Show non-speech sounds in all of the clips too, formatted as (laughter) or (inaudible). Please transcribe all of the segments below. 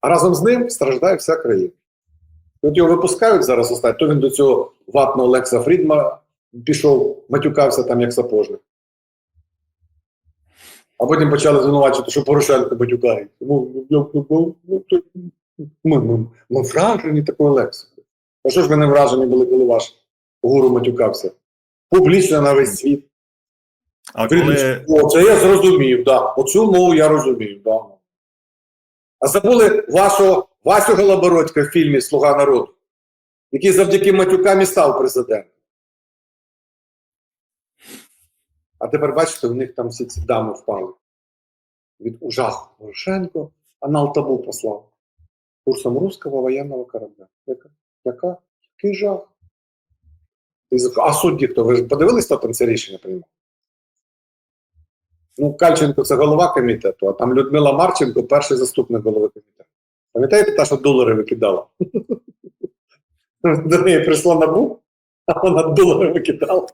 А разом з ним страждає вся країна. От його випускають зараз останнє, то він до цього ватного Лекса Фрідма пішов, матюкався там як сапожник. А потім почали звинувачувати, що Порошенко матюкає. Ну, ну, ну, ну, ми, ми, ми вражені такою лексикою. А що ж ви не вражені були, коли ваш гуру матюкався? Публічно на весь світ. А коли О, це я зрозумів, да. Оцю мову я розумів, да. А забули вашого Васю Голобородька в фільмі Слуга народу, який завдяки матюкам і став президентом. А тепер бачите, в них там всі ці дами впали. Від ужаху Порошенко, анал табу послав. Курсом русского воєнного корабля. Яка? Яка? Який жах? А судді хто? Ви ж подивились, хто там це рішення приймав? Ну, Кальченко це голова комітету, а там Людмила Марченко перший заступник голови комітету. Пам'ятаєте та, що долари викидала? До неї прийшла набу, а вона долари викидала.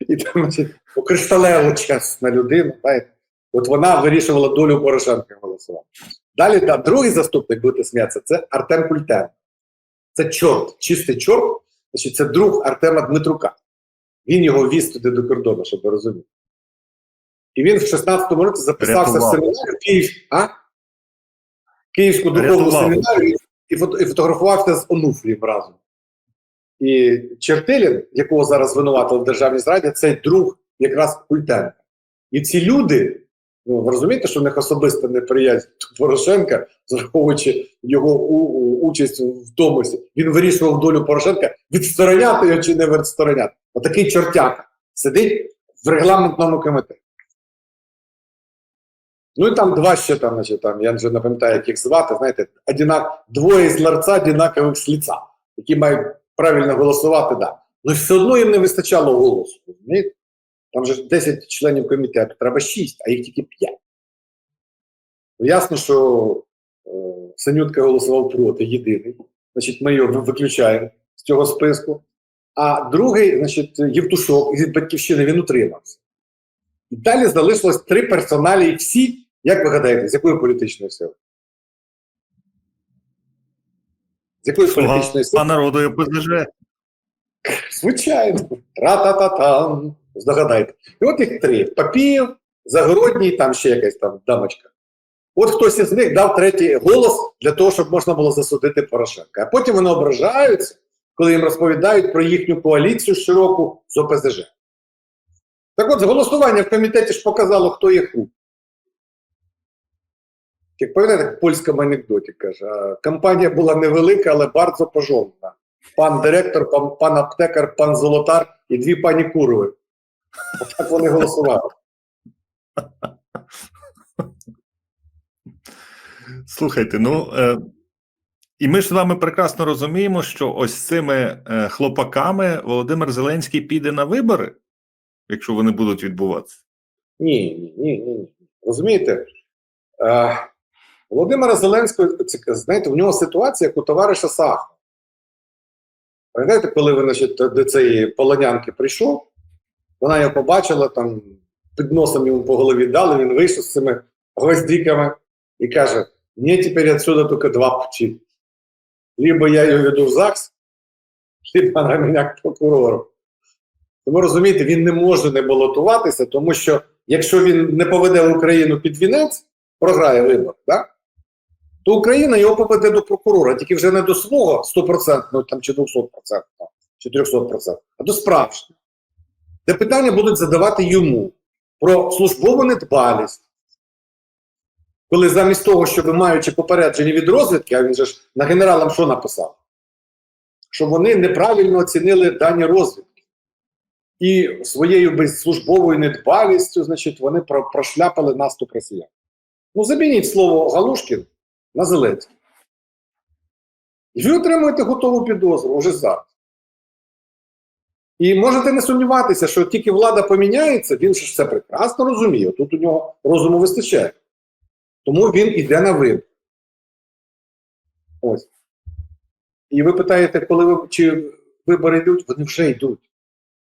І там значить, окришталево чесна людина. От вона вирішувала долю Порошенка голосувати. Далі, да, другий заступник, будете сміятися, це Артем Культен. Це чорт, чистий чорт, значить, це друг Артема Дмитрука. Він його віз туди до кордону, щоб ви розуміли. І він в 16-му році записався Рятував. в семінарію Київ, а? Київську духовну Рятував. семінарію і, фото- і фотографувався з Онуфрієм разом. І Чертилін, якого зараз звинуватили в державній зраді, цей друг якраз Культенка. І ці люди, ну ви розумієте, що в них особиста неприязнь до Порошенка, враховуючи його у, у- участь в томосі, він вирішував долю Порошенка відстороняти його чи не відстороняти. Отакий чортяка сидить в регламентному комітеті. Ну і там два ще там, значить, там, я вже не пам'ятаю, як їх звати, знаєте, одинак, двоє з ларца одинакових з лица, які мають правильно голосувати, да. Ну все одно їм не вистачало голосу. розумієте? Там же 10 членів комітету, треба 6, а їх тільки 5. Ну, ясно, що е, Синютка голосував проти, єдиний. Значить, ми його виключаємо з цього списку. А другий, значить, Євтушок від батьківщини він утримався. І далі залишилось три персоналі, і всі, як ви гадаєте, з якої політичної сили? З якої слуга політичної сили? народу і ОПЗЖ. Звичайно. Ра-та-та-там. Здогадайте. І от їх три: Папієв, Загородній, там ще якась там дамочка. От хтось із них дав третій голос для того, щоб можна було засудити Порошенка. А потім вони ображаються, коли їм розповідають про їхню коаліцію широку з ОПЗЖ. Так от, голосування в комітеті ж показало, хто є ху. Як пам'ятаєте, в польському анекдоті каже, компанія була невелика, але bardzo пожовна. Пан директор, пан, пан аптекар, пан Золотар і дві пані Курови. Так вони голосували. Слухайте, ну е, і ми ж з вами прекрасно розуміємо, що ось цими е, хлопаками Володимир Зеленський піде на вибори, якщо вони будуть відбуватися. Ні, ні, ні, ні. ні. Розумієте? Е, Володимира Зеленського, знаєте, в нього ситуація, як у товариша Саха. Пам'ятаєте, коли він значить, до цієї полонянки прийшов, вона його побачила, там під носом йому по голові дали, він вийшов з цими гвоздиками і каже: мені тепер відсюди тільки два путі. Либо я його веду в ЗАГС, либо на мене к прокурору. Тому розумієте, він не може не балотуватися, тому що якщо він не поведе Україну під вінець, програє вибор, так? То Україна його поведе до прокурора, тільки вже не до свого 100%, там, чи 200%, чи 300%, а до справжнього. Де питання будуть задавати йому про службову недбалість. Коли замість того, щоб маючи попередження від розвідки, а він же ж на генералам що написав? Що вони неправильно оцінили дані розвідки. І своєю безслужбовою недбалістю, значить, вони прошляпали наступ росіян. Ну, замініть слово Галушкін на Зеленський. І ви отримуєте готову підозру уже зараз. І можете не сумніватися, що тільки влада поміняється, він ж це прекрасно розуміє. Тут у нього розуму вистачає. Тому він іде на вибір. Ось. І ви питаєте, коли ви, чи вибори йдуть, вони вже йдуть.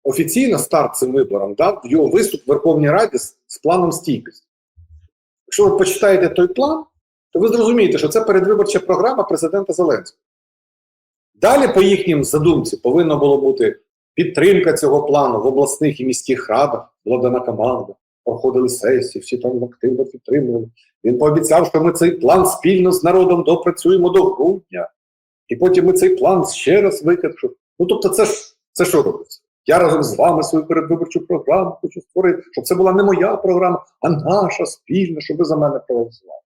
Офіційно старт цим виборам дав його виступ в Верховній Раді з, з планом стійкості. Якщо ви почитаєте той план, то ви зрозумієте, що це передвиборча програма президента Зеленського. Далі, по їхнім задумці, повинна було бути підтримка цього плану в обласних і міських радах, була дана команда, проходили сесії, всі там активно підтримували. Він пообіцяв, що ми цей план спільно з народом допрацюємо до грудня. І потім ми цей план ще раз викатимо. Ну тобто, це ж це що робиться? Я разом з вами свою передвиборчу програму хочу створити, щоб це була не моя програма, а наша спільна, щоб ви за мене проголосували.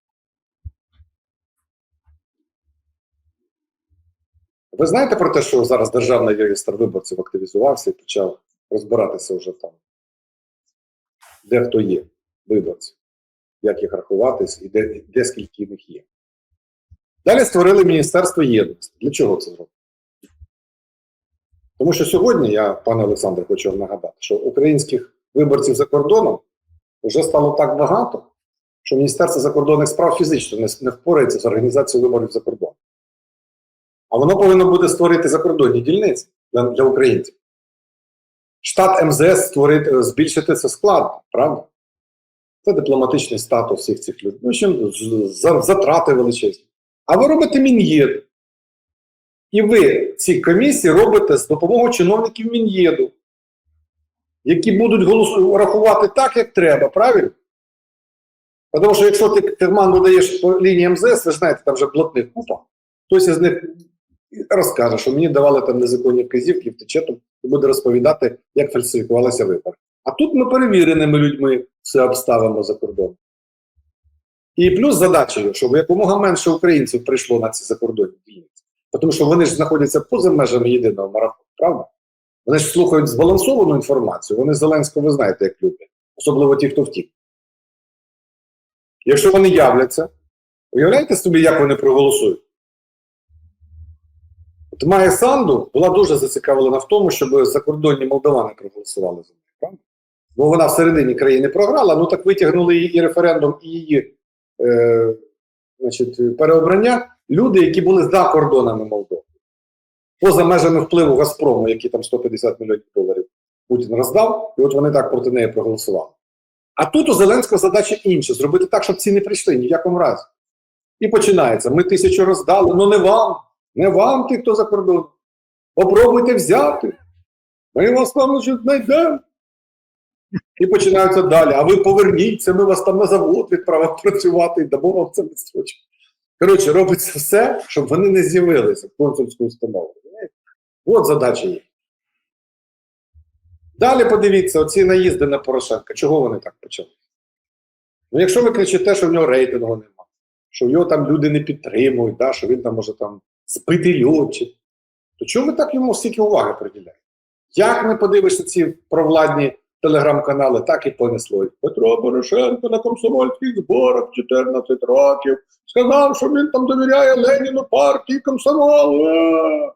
Ви знаєте про те, що зараз державний реєстр виборців активізувався і почав розбиратися вже там, де хто є, виборці, як їх рахуватись і де, де скільки них є. Далі створили Міністерство єдності. Для чого це зробили? Тому що сьогодні, я, пане Олександре, хочу вам нагадати, що українських виборців за кордоном вже стало так багато, що Міністерство закордонних справ фізично не впорається з організацією виборів за кордоном. А воно повинно буде створити закордонні дільниці для, для українців. Штат МЗС створити, збільшити це складно, правда? Це дипломатичний статус всіх цих людей. Ну, чим затрати величезні. А ви робите Мін'єд. І ви ці комісії робите з допомогою чиновників Мін'єду, які будуть голосу- рахувати так, як треба, правильно? Тому що якщо ти команду даєш по лінії МЗС, ви знаєте, там вже блатних купа, хтось із них розкаже, що мені давали там незаконні вказівки, втече і буде розповідати, як фальсифікувалися вибори. А тут ми перевіреними людьми все обставимо за кордоном. І плюс задачею, щоб якомога менше українців прийшло на ці закордонні дільниці. Тому що вони ж знаходяться поза межами єдиного марафону, правда? Вони ж слухають збалансовану інформацію, вони Зеленського ви знаєте, як люблять, особливо ті, хто втік. Якщо вони являться, уявляєте собі, як вони проголосують? От Майя Санду була дуже зацікавлена в тому, щоб закордонні молдавани проголосували за неї? Бо вона всередині країни програла, ну так витягнули її референдум, і її е, значить, переобрання люди, які були за кордонами Молдови, поза межами впливу Газпрому, які там 150 мільйонів доларів Путін роздав, і от вони так проти неї проголосували. А тут у Зеленського задача інша зробити так, щоб ці не прийшли ні в якому разі. І починається: ми тисячу роздали, ну не вам, не вам, ті, хто за кордоном. Попробуйте взяти. Ми вас там значить, знайдемо. І починаються далі. А ви поверніться, ми вас там на завод відправимо працювати і дамо вам це відстрочку. Коротше, робиться все, щоб вони не з'явилися в консульську установу. От задача є. Далі подивіться, оці наїзди на Порошенка. Чого вони так почали? Ну, якщо ви кричите, що в нього рейтингу немає, що в нього там люди не підтримують, да, що він там може там збитий льотчик, то чому ви так йому стільки уваги приділяєте? Як не подивишся ці провладні телеграм-канали, так і понесло. Петро Порошенко на комсомольських зборах 14 років сказав, що він там довіряє Леніну партії комсомолу. Е.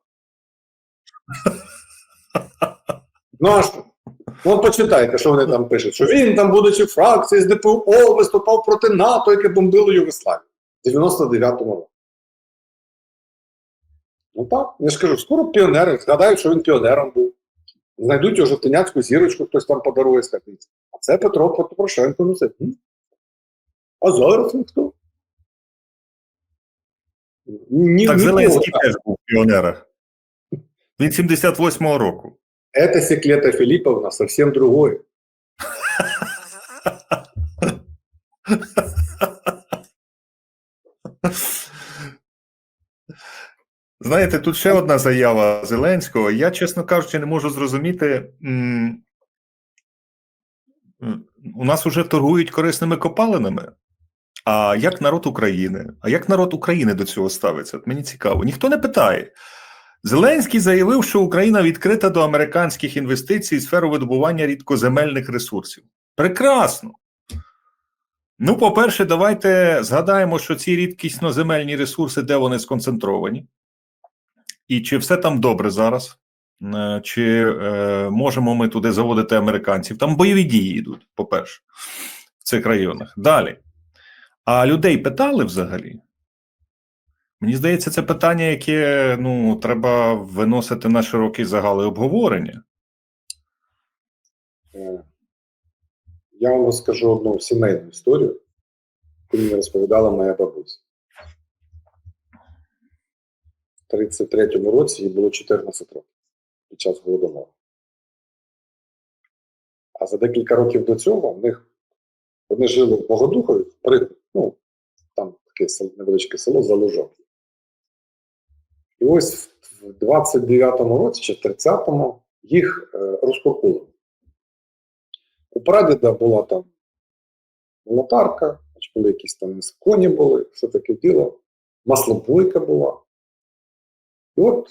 Ну а? Ну, почитайте, що вони там пишуть, що він там, будучи фракції з ДПО, виступав проти НАТО, яке бомбило Югославію в 99-му році. Ну так, я ж кажу, скоро піонери, згадають, що він піонером був. Знайдуть його жовтиняцьку зірочку, хтось там подарує скатиться. А це Петро Порошенко носить. А зараз він хто? Ні, Так Зеленський теж був в піонерах. Він 78-го року. Это Секлета Филипповна совсем другое. (laughs) Знаєте, тут ще одна заява Зеленського. Я, чесно кажучи, не можу зрозуміти. У нас вже торгують корисними копалинами. А як народ України? А як народ України до цього ставиться? От мені цікаво. Ніхто не питає. Зеленський заявив, що Україна відкрита до американських інвестицій в сферу видобування рідкоземельних ресурсів. Прекрасно. Ну, по-перше, давайте згадаємо, що ці рідкісноземельні ресурси, де вони сконцентровані, і чи все там добре зараз, Е, чи е, можемо ми туди заводити американців. Там бойові дії йдуть, по-перше, в цих районах. Далі. А людей питали взагалі? Мені здається, це питання, яке ну, треба виносити на широкий загал і обговорення. Е, Я вам розкажу одну сімейну історію, яку мені розповідала моя бабуся. 33-му році їй було 14 років під час голодомору. А за декілька років до цього в них вони жили в Богодухові, при, ну, там таке невеличке село Залужок. І ось в 29-му році чи в 30-му їх е, розкуркулили. У прадіда була там значить, були якісь там коні були, все таке діло, маслобойка була. От,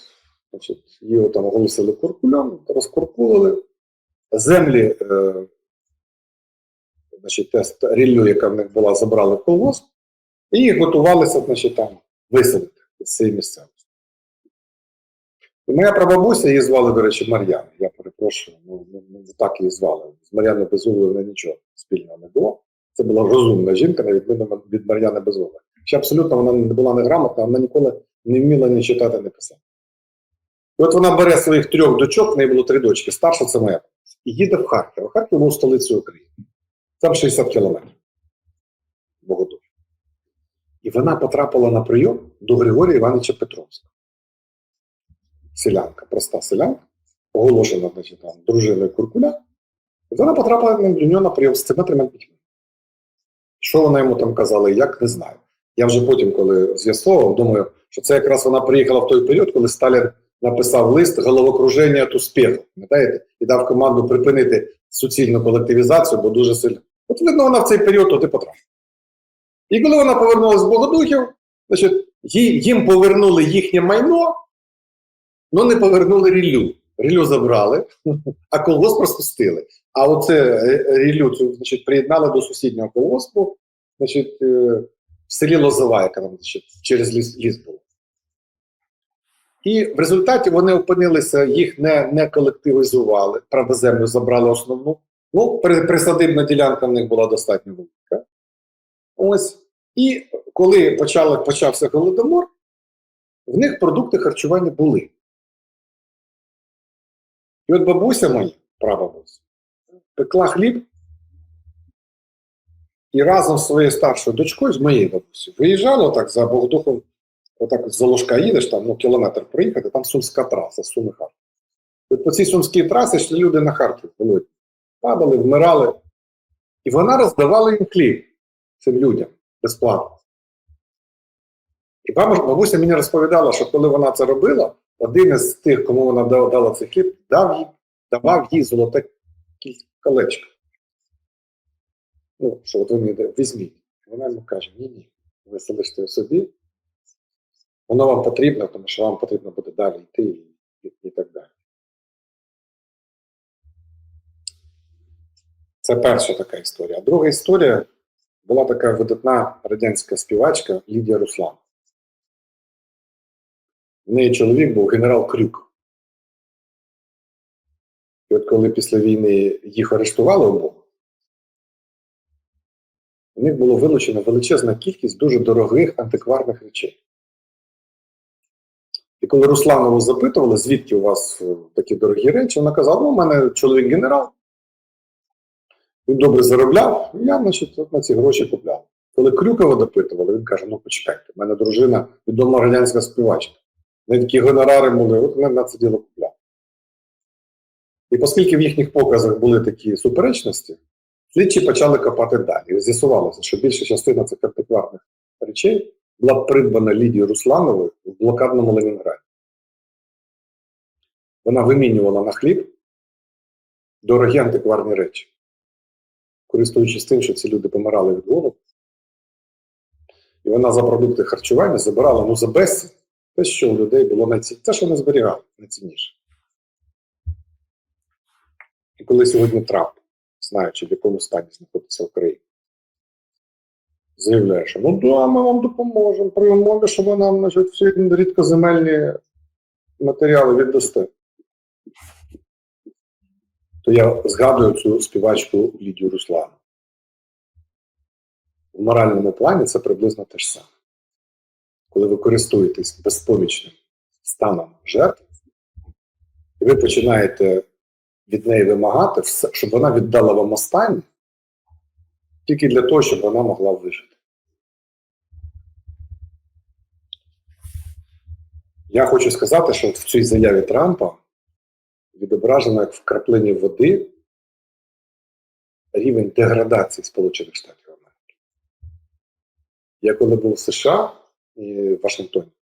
значить, її там оголосили куркулем, розкуркулили. Землі, е, значить, тест ріллю, яка в них була, забрали в і готувалися, значить, там виселити з цієї місцевості. І моя прабабуся, її звали, до речі, Мар'яна. Я перепрошую, ну, ну, ну так її звали. З в неї нічого спільного не було. Це була розумна жінка, на від Мар'яни Безуглої. Ще абсолютно вона не була неграмотна, вона ніколи не вміла ні читати, ні писати. І от вона бере своїх трьох дочок, в неї було три дочки. Старша це моя. І їде в Харків. Харків був столицею України. Там 60 кілометрів. Богодух. І вона потрапила на прийом до Григорія Івановича Петровського. Селянка, проста селянка, оголошена значить, там, дружиною Куркуля. І вона потрапила до нього на прийом з цими трьома дітьми. Що вона йому там казала, як не знаю. Я вже потім, коли з'ясовував, думаю, що це якраз вона приїхала в той період, коли Сталін написав лист головокруження от успіху, пам'ятаєте, і дав команду припинити суцільну колективізацію, бо дуже сильно. От видно, вона в цей період туди потрапила. І коли вона повернулася з Богодухів, значить, їм повернули їхнє майно, але не повернули ріллю. Ріллю забрали, (laughs) а колгосп розпустили. А оце е, ріллю значить, приєднали до сусіднього колгоспу, значить, е, в селі Лозова, яка там через ліс, ліс була. І в результаті вони опинилися, їх не, не колективізували, правда, землю забрали основну. Ну, присадибна ділянка в них була достатньо велика. Ось. І коли почали, почався голодомор, в них продукти харчування були. І от бабуся моя, прабабуся, пекла хліб і разом з своєю старшою дочкою, з моєю бабусею, виїжджала так за Богодухом, отак от за Ложка їдеш, там ну, кілометр проїхати, там Сумська траса, Суми Харків. От по цій сумській трасі йшли люди на Харків, коли падали, вмирали. І вона роздавала їм хліб цим людям безплатно. І бабуся, мені розповідала, що коли вона це робила, один із тих, кому вона дала цей хліб, дав їй, давав їй золоте колечко. Ну, що от ви мені візьміть. Вона йому каже: ні, ні, ви залиште собі. Воно вам потрібно, тому що вам потрібно буде далі йти і, і, і так далі. Це перша така історія. А друга історія була така видатна радянська співачка Лідія Руслан. В неї чоловік був генерал Крюк. І от коли після війни їх арештували обох, у них було вилучено величезна кількість дуже дорогих антикварних речей. І коли Русланову запитували, звідки у вас е, такі дорогі речі, вона казала: ну, у мене чоловік генерал, він добре заробляв, і я, значить, на ці гроші купляв. Коли Крюкова допитували, він каже: ну почекайте, в мене дружина відома радянська співачка. Не такі гонорари були, от ми на це діло купляв. І оскільки в їхніх показах були такі суперечності, слідчі почали копати далі. І з'ясувалося, що більша частина цих антикварних речей була придбана Лідією Руслановою в блокадному Ленінграді. Вона вимінювала на хліб дорогі антикварні речі, користуючись тим, що ці люди помирали від голоду. І вона за продукти харчування забирала ну, за безцінь те, що у людей було найцінніше. Те, що вони зберігали найцінніше. І коли сьогодні Трамп, знаючи, в якому стані знаходиться Україна, заявляє, що ну да, ми вам допоможемо при умові, що ви нам значить, всі рідкоземельні матеріали віддасте. То я згадую цю співачку Лідію Руслану. В моральному плані це приблизно те ж саме. Коли ви користуєтесь безпомічним станом жертви, і ви починаєте від неї вимагати, все, щоб вона віддала вам останнє, тільки для того, щоб вона могла вижити. Я хочу сказати, що в цій заяві Трампа відображено як в краплині води рівень деградації Сполучених Штатів Америки. Я коли був в США і в Вашингтоні,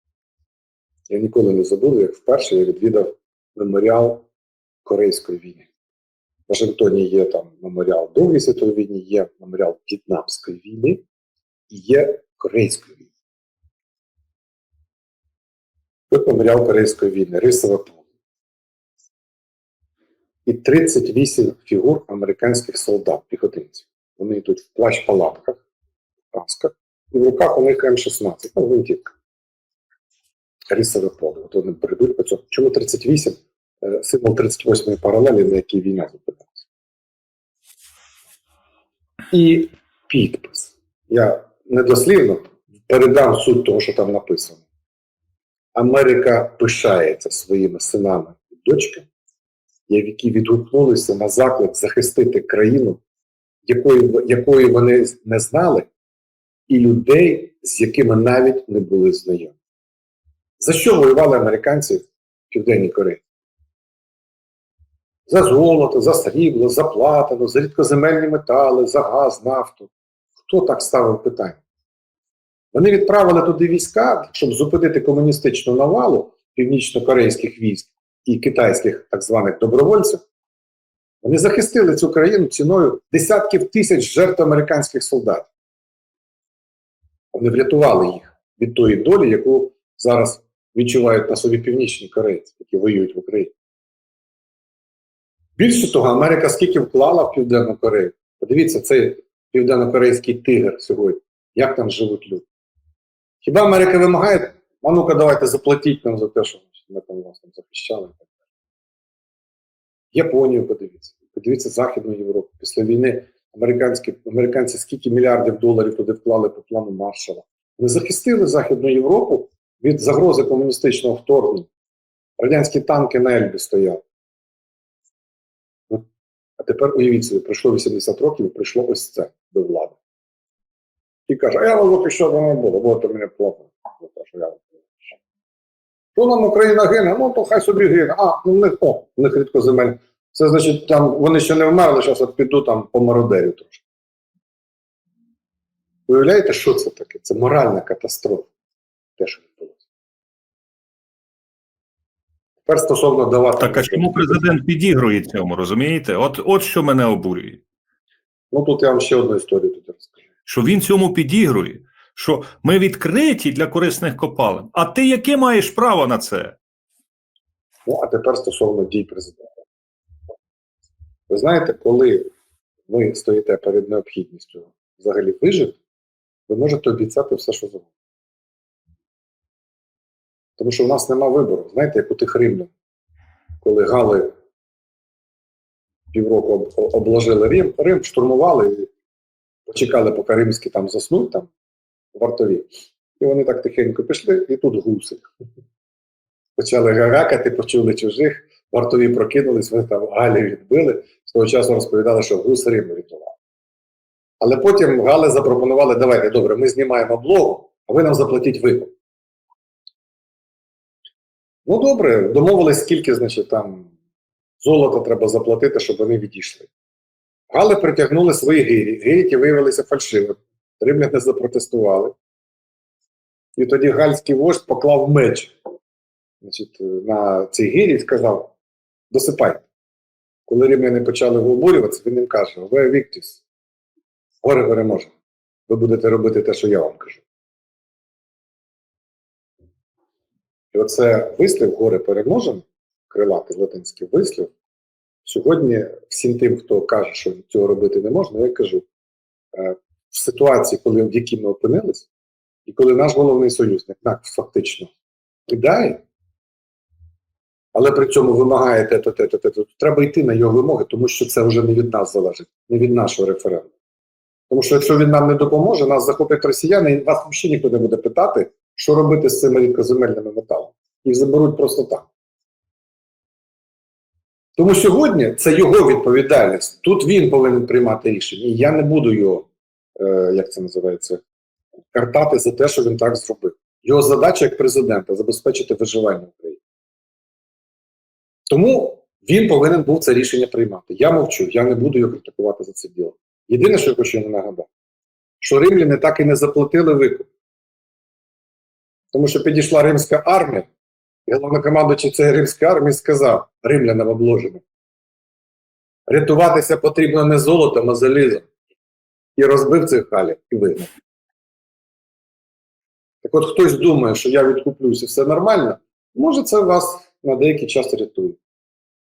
я ніколи не забув, як вперше я відвідав меморіал Корейської війни. В Вашингтоні є там меморіал Другої світової війни, є меморіал В'єтнамської війни і є Корейської війни. Тут меморіал Корейської війни, рисове поле. І 38 фігур американських солдат, піхотинців. Вони йдуть в плащ-палатках, касках, і в руках у них М-16, ну, гвинтівка. Рисове поле. От вони прийдуть по цьому. Чому 38? Символ 38-ї паралелі, на якій війна зупинилася. І підпис. Я недослівно передам суть того, що там написано. Америка пишається своїми синами і дочками, які відгукнулися на заклик захистити країну, якої, якої вони не знали, і людей, з якими навіть не були знайомі. За що воювали американці в Південній Кореї? За золото, за срібло, за платину, за рідкоземельні метали, за газ, нафту. Хто так ставив питання? Вони відправили туди війська, щоб зупинити комуністичну навалу північно-корейських військ і китайських так званих добровольців. Вони захистили цю країну ціною десятків тисяч жертв американських солдатів. Вони врятували їх від тої долі, яку зараз відчувають на собі північні корейці, які воюють в Україні. Більше того, Америка скільки вклала в Південну Корею. Подивіться, цей південно-корейський тигр сьогодні. Як там живуть люди? Хіба Америка вимагає, а ну-ка, давайте заплатіть нам за те, що ми там вас там захищали. Японію подивіться, подивіться Західну Європу. Після війни американські, американці скільки мільярдів доларів туди вклали по плану Маршала. Вони захистили Західну Європу від загрози комуністичного вторгнення. Радянські танки на Ельбі стояли. Тепер уявіть собі, пройшло 80 років і прийшло ось це до влади. І каже, а я вам поки що не було, бо то мене плохо. що я нам Україна гине? Ну, то хай собі гине. А, ну в них, о, в них рідкоземель. Це значить, там вони ще не вмерли, зараз от піду там по мародерю трошки. Уявляєте, що це таке? Це моральна катастрофа. Те, що відбулося. Тепер стосовно давати. Так а чому президент підігрує цьому, розумієте? От, от що мене обурює. Ну тут я вам ще одну історію тоді розкажу. Що він цьому підігрує, що ми відкриті для корисних копалин. А ти яке маєш право на це? Ну, а тепер стосовно дій президента. Ви знаєте, коли ви стоїте перед необхідністю взагалі вижити, ви можете обіцяти все, що завгодно. Тому що в нас нема вибору. Знаєте, як у тих римлян, коли Гали півроку об- обложили Рим, Рим штурмували і почекали, поки римські там заснуть там вартові. І вони так тихенько пішли, і тут гуси. Почали гаракати, почули чужих, вартові прокинулись, вони там Галі відбили. З того часу розповідали, що гуси Рим рятував. Але потім Гали запропонували: давайте, добре, ми знімаємо облогу, а ви нам заплатіть викуп. Ну добре, домовились, скільки, значить, там золота треба заплатити, щоб вони відійшли. Гали притягнули свої гирі. Гирі виявилися фальшивими. Римляни запротестували. І тоді гальський вождь поклав меч значить, на цій гирі і сказав: досипайте. Коли римляни почали обурюватися, він їм каже: ви Віктіс, горе переможе. Ви будете робити те, що я вам кажу. І оце вислів горе переможемо, крилатий латинський вислів. Сьогодні всім тим, хто каже, що цього робити не можна, я кажу, е, в ситуації, коли, в якій ми опинились, і коли наш головний союзник так фактично кидає, але при цьому вимагає те, те, то, те, то треба йти на його вимоги, тому що це вже не від нас залежить, не від нашого референдуму. Тому що якщо він нам не допоможе, нас захоплять росіяни, і вас взагалі ніхто не буде питати, що робити з цими рідкоземельними металами. Їх заберуть просто так. Тому сьогодні це його відповідальність. Тут він повинен приймати рішення. І я не буду його, е, як це називається, картати за те, що він так зробив. Його задача як президента забезпечити виживання України. Тому він повинен був це рішення приймати. Я мовчу, я не буду його критикувати за це діло. Єдине, що я хочу нагадати, що римляни так і не заплатили викуп. Тому що підійшла римська армія, і головнокомандуючий цієї римської армії сказав римлянам обложеним, рятуватися потрібно не золотом, а залізом. І розбив цих халів і вигнав. Так от хтось думає, що я відкуплюся, все нормально, може це вас на деякий час рятує.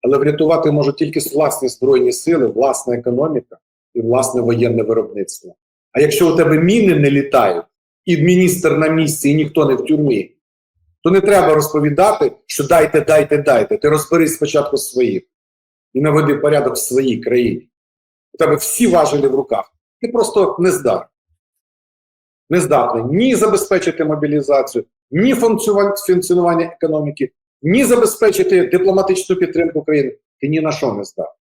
Але врятувати можуть тільки власні збройні сили, власна економіка і власне воєнне виробництво. А якщо у тебе міни не літають, і міністр на місці, і ніхто не в тюрмі, то не треба розповідати, що дайте, дайте, дайте. Ти розберись спочатку своїх і наведи порядок в своїй країні. У тебе всі важелі в руках. Ти просто не здатний. Не здатний ні забезпечити мобілізацію, ні функціонування економіки, ні забезпечити дипломатичну підтримку України. Ти ні на що не здатний.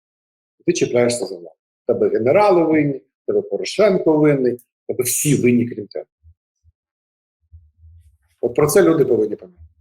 Ти чіпляєшся за владу. Тебе генерали винні, тебе Порошенко винний, тебе всі винні, крім тебе. От про це люди повинні пам'ятати.